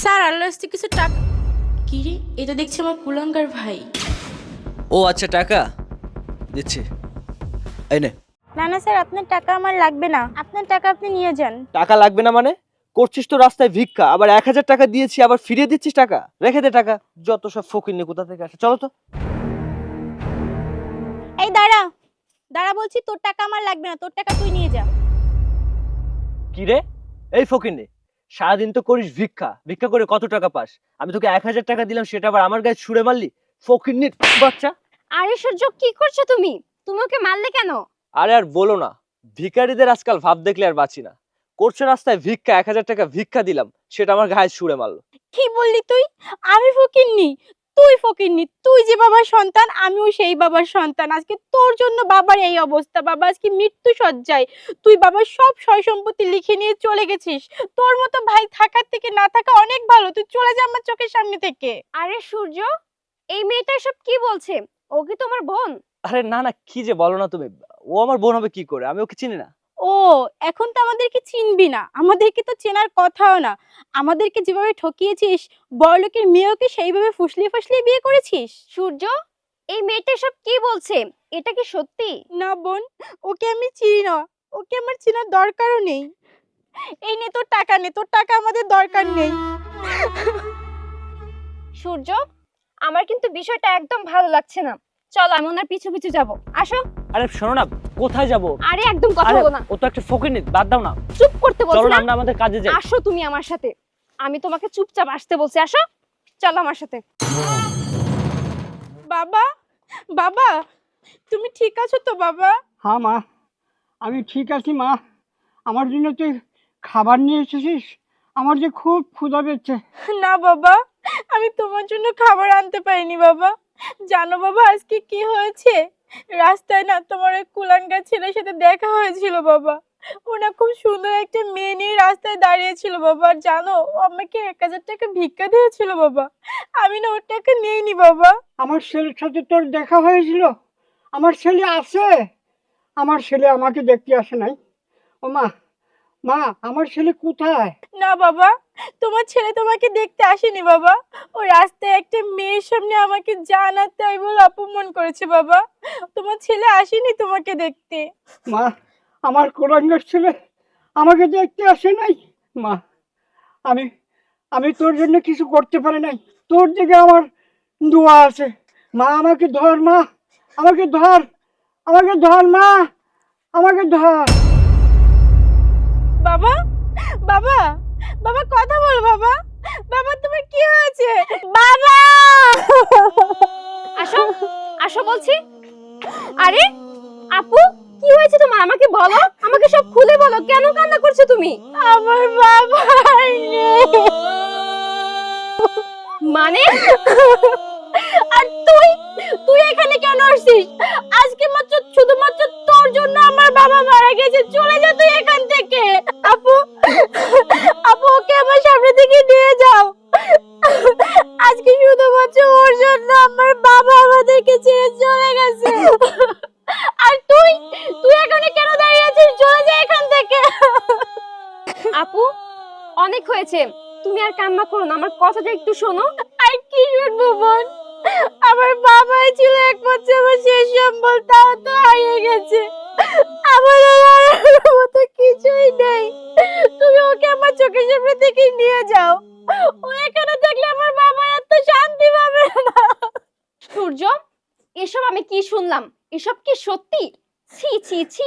Sir আল্লাহ কিছু টাকা কি রে এটা দেখছি আমার কুলাঙ্গার ভাই। ও আচ্ছা টাকা? দিচ্ছি। এই নে। না না স্যার আপনার টাকা আমার লাগবে না। আপনার টাকা আপনি নিয়ে যান। টাকা লাগবে না মানে? করছিস তো রাস্তায় ভিক্ষা আবার এক হাজার টাকা দিয়েছি আবার ফিরিয়ে দিচ্ছিস টাকা? রেখে দে টাকা। যত সব ফকির নিয়ে কোথা থেকে আসে? চলো তো। এই দাঁড়া। দাঁড়া বলছি তোর টাকা আমার লাগবে না তোর টাকা তুই নিয়ে যা। কি রে এই ফকির নে। সারাদিন তো করিস ভিক্ষা। ভিক্ষা করে কত টাকা পাস? আমি তোকে এক হাজার টাকা দিলাম সেটা আবার আমার গায়ে ছুড়ে মারলি? ফকির নির বাচ্চা। আরে সূর্য কি করছ তুমি? তুমি ওকে মারলে কেন? আরে আর বলো না ভিখারিদের আজকাল ভাব দেখলে আর বাঁচি না। করছ রাস্তায় ভিক্ষা এক হাজার টাকা ভিক্ষা দিলাম সেটা আমার গায়ে ছুড়ে মারলো। কি বললি তুই? আমি ফকিরনি তুই ফকিরনি তুই যে বাবার সন্তান আমিও সেই বাবার সন্তান। আজকে তোর জন্য বাবার এই অবস্থা বাবা আজকে মৃত্যু সজ্জায় তুই বাবার সব সয় সম্পত্তি লিখে নিয়ে চলে গেছিস। তোর মতো ভাই থাকার থেকে না থাকা অনেক ভালো। তুই চলে যা আমার চোখের সামনে থেকে। আরে সূর্য এই মেয়েটা সব কি বলছে? ও কি তোমার বোন? আরে না না কি যে বলো না তুমি। ও আমার বোন হবে কি করে? আমি ওকে চিনি না। ও এখন তো আমাদেরকে চিনবি না। আমাদেরকে তো চেনার কথাও না। আমাদেরকে যেভাবে ঠকিয়েছিস বড়লোকের মেয়েকে সেইভাবে ফুসলিয়ে ফুসলিয়ে বিয়ে করেছিস? সূর্য এই মেয়েটা সব কি বলছে? এটা কি সত্যি? না বোন ওকে আমি চিনি না। ওকে আমার চেনার দরকারও নেই। এই নে তোর টাকা নে তোর টাকা আমাদের দরকার নেই। সূর্য আমার কিন্তু বিষয়টা একদম ভালো লাগছে না। চলো আমি ওনার পিছু পিছু যাব। আসো। আরে শোনো না কোথায় যাব? আরে একদম কথা বলো না। ও তো একটা ফকির বাদ দাও না। চুপ করতে বলছি না আমরা আমাদের কাজে যাই। আসো তুমি আমার সাথে। আমি তোমাকে চুপচাপ আসতে বলছি আসো। চলো আমার সাথে। বাবা বাবা তুমি ঠিক আছো তো বাবা? হ্যাঁ মা। আমি ঠিক আছি মা। আমার জন্য তুই খাবার নিয়ে এসেছিস? আমার যে খুব ক্ষুধা পেয়েছে। না বাবা আমি তোমার জন্য খাবার আনতে পারিনি বাবা। জানো বাবা আজকে কি হয়েছে? রাস্তায় না তোমার ওই কুলাঙ্গা ছেলের সাথে দেখা হয়েছিল, বাবা। ওনা খুব সুন্দর একটা মেয়ে নিয়ে রাস্তায় দাঁড়িয়েছিল, বাবা। আর জানো আমাকে এক হাজার টাকা ভিক্ষা দিয়েছিল, বাবা। আমি না ওর টাকা নিইনি, বাবা। আমার ছেলের সাথে তোর দেখা হয়েছিল? আমার ছেলে আছে? আমার ছেলে আমাকে দেখতে আসে নাই। ও মা মা আমার ছেলে কোথায়? না বাবা তোমার ছেলে তোমাকে দেখতে আসেনি বাবা। ও রাস্তায় একটা মেয়ের সামনে আমাকে জানাতে তাই বলে অপমান করেছে বাবা। তোমার ছেলে আসেনি তোমাকে দেখতে। মা আমার কোরআঙ্গার ছেলে আমাকে দেখতে আসে নাই। মা আমি আমি তোর জন্য কিছু করতে পারি নাই। তোর দিকে আমার দোয়া আছে। মা আমাকে ধর মা আমাকে ধর আমাকে ধর মা আমাকে ধর। বাবা? বাবা কথা বল বাবা। বাবা তোমার কি হয়েছে? বাবা! আসো আসো বলছি। আরে আপু কি হয়েছে তোমার? আমাকে বলো আমাকে সব খুলে বলো। কেন কান্না করছ তুমি? আমার বাবা মানে? আর তুই? তুই এখানে কেন আসছিস? বাবা আমাদেরকে ছেড়ে চলে গেছে। আর তুই তুই এখানে কেন দাঁড়িয়ে আছিস? চলে যা এখান থেকে। আপু অনেক হয়েছে। তুমি আর কান্না করো না আমার কথাটা একটু শোনো। আর কি শুনব বোন আমার বাবাই ছিল একমাত্র আমার শেষ সম্বল তাও তো হারিয়ে গেছে। আমার আর মতো কিছুই নেই। তুমি ওকে আমার চোখের সামনে থেকে নিয়ে যাও। ও এখানে থাকলে আমার বাবার আর তো শান্তি পাবে না সূর্য, এসব আমি কি শুনলাম? এসব কি সত্যি? ছি ছি ছি।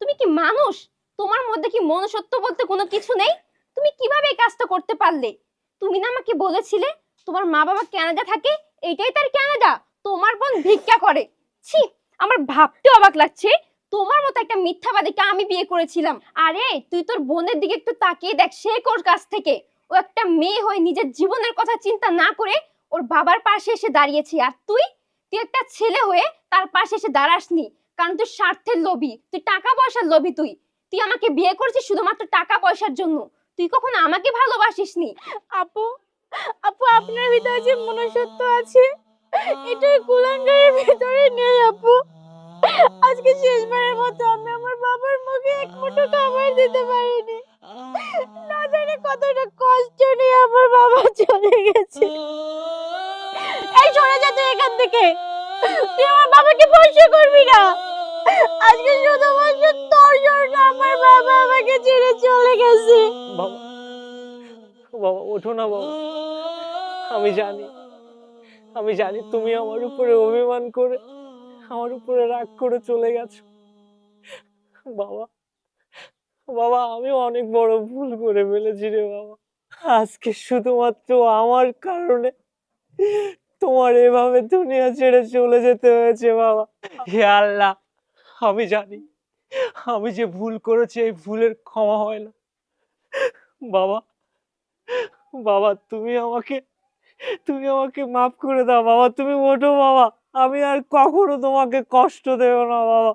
তুমি কি মানুষ? তোমার মধ্যে কি মনুষ্যত্ব বলতে কোনো কিছু নেই? তুমি কীভাবে এই কাজটা করতে পারলে? তুমি না আমাকে বলেছিলে তোমার মা বাবা কানাডা থাকে? এইটাই তার কানাডা। তোমার বোন ভিক্ষা করে। ছি, আমার ভাবতে অবাক লাগছে। তোমার মতো একটা মিথ্যাবাদীকে আমি বিয়ে করেছিলাম। আরে, তুই তোর বোনের দিকে একটু তাকিয়ে দেখ, সে কোর কাছ থেকে? ও একটা মেয়ে হয়ে নিজের জীবনের কথা চিন্তা না করে ওর বাবার পাশে এসে দাঁড়িয়েছি। আর তুই? তুই একটা ছেলে হয়ে তার পাশে এসে দাঁড়াসনি। কারণ তুই স্বার্থের লোভী। তুই টাকা পয়সার লোভী তুই। তুই আমাকে বিয়ে করছিস শুধুমাত্র টাকা পয়সার জন্য। তুই কখনো আমাকে ভালোবাসিসনি? আপু আপু, আপনার ভিতরে যে মনুষ্যত্ব আছে এটা কুলাঙ্গারের ভিতরে নেই, আপু। আজকে শেষবারের মতো আমি আমার বাবার মুখে এক মুঠো খাবার দিতে পারিনি। না জানি কতটা কষ্ট নিয়ে আমার বাবা চলে গেছে। এই সরে যা তুই এখান থেকে। তুই আমার বাবাকে স্পর্শ করবি না। আজকে শুধুমাত্র তোর জন্য আমার বাবা আমাকে ছেড়ে চলে গেছে। বাবা বাবা, ওঠো না বাবা। আমি জানি আমি জানি তুমি আমার উপরে অভিমান করে, আমার উপরে রাগ করে চলে গেছো। বাবা বাবা, আমি অনেক বড় ভুল করে ফেলেছি রে বাবা। আজকে শুধুমাত্র আমার কারণে তোমার এভাবে দুনিয়া ছেড়ে চলে যেতে হয়েছে, বাবা। হে আল্লাহ, আমি জানি, আমি যে ভুল করেছি, এই ভুলের ক্ষমা হয় না। বাবা বাবা, তুমি আমাকে তুমি আমাকে মাফ করে দাও, বাবা, তুমি ওঠো, বাবা। আমি আর কখনো তোমাকে কষ্ট দেব না, বাবা।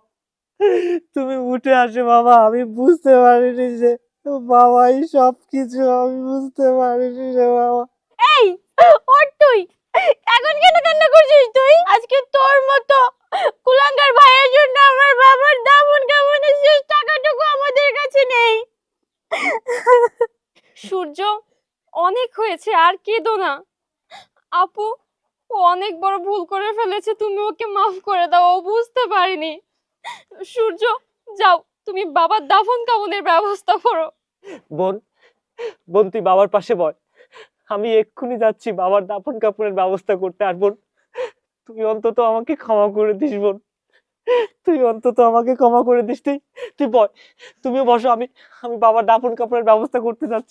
তুমি উঠে আসো, বাবা, আমি বুঝতে পারিনি যে বাবাই সব কিছু আমি বুঝতে পারিনি রে, বাবা। এই ওর তুই। এখন কেন কান্না করছিস তুই? আজকে তোর মতো কুলাঙ্গার ভাইয়ের জন্য আমার বাবার দামন কামনের শেষ টাকাটুকু আমাদের কাছে নেই। সূর্য, অনেক হয়েছে, আর কেঁদো না। আপু, ও অনেক বড় ভুল করে ফেলেছে, তুমি ওকে মাফ করে দাও, ও বুঝতে পারিনি। সূর্য, যাও, তুমি বাবার দাফন কামনের ব্যবস্থা করো। বোন বোন, তুই বাবার পাশে বয়। আমি এক্ষুনি যাচ্ছি, বাবার দাপন কাপড়ের ব্যবস্থা করতে। আর বোন, তুই অন্তত আমাকে ক্ষমা করে দিস বোন। তুই অন্তত আমাকে ক্ষমা করে দিস। তুই তুই বল তুমিও বসো, আমি আমি বাবার দাপন কাপড়ের ব্যবস্থা করতে যাচ্ছি।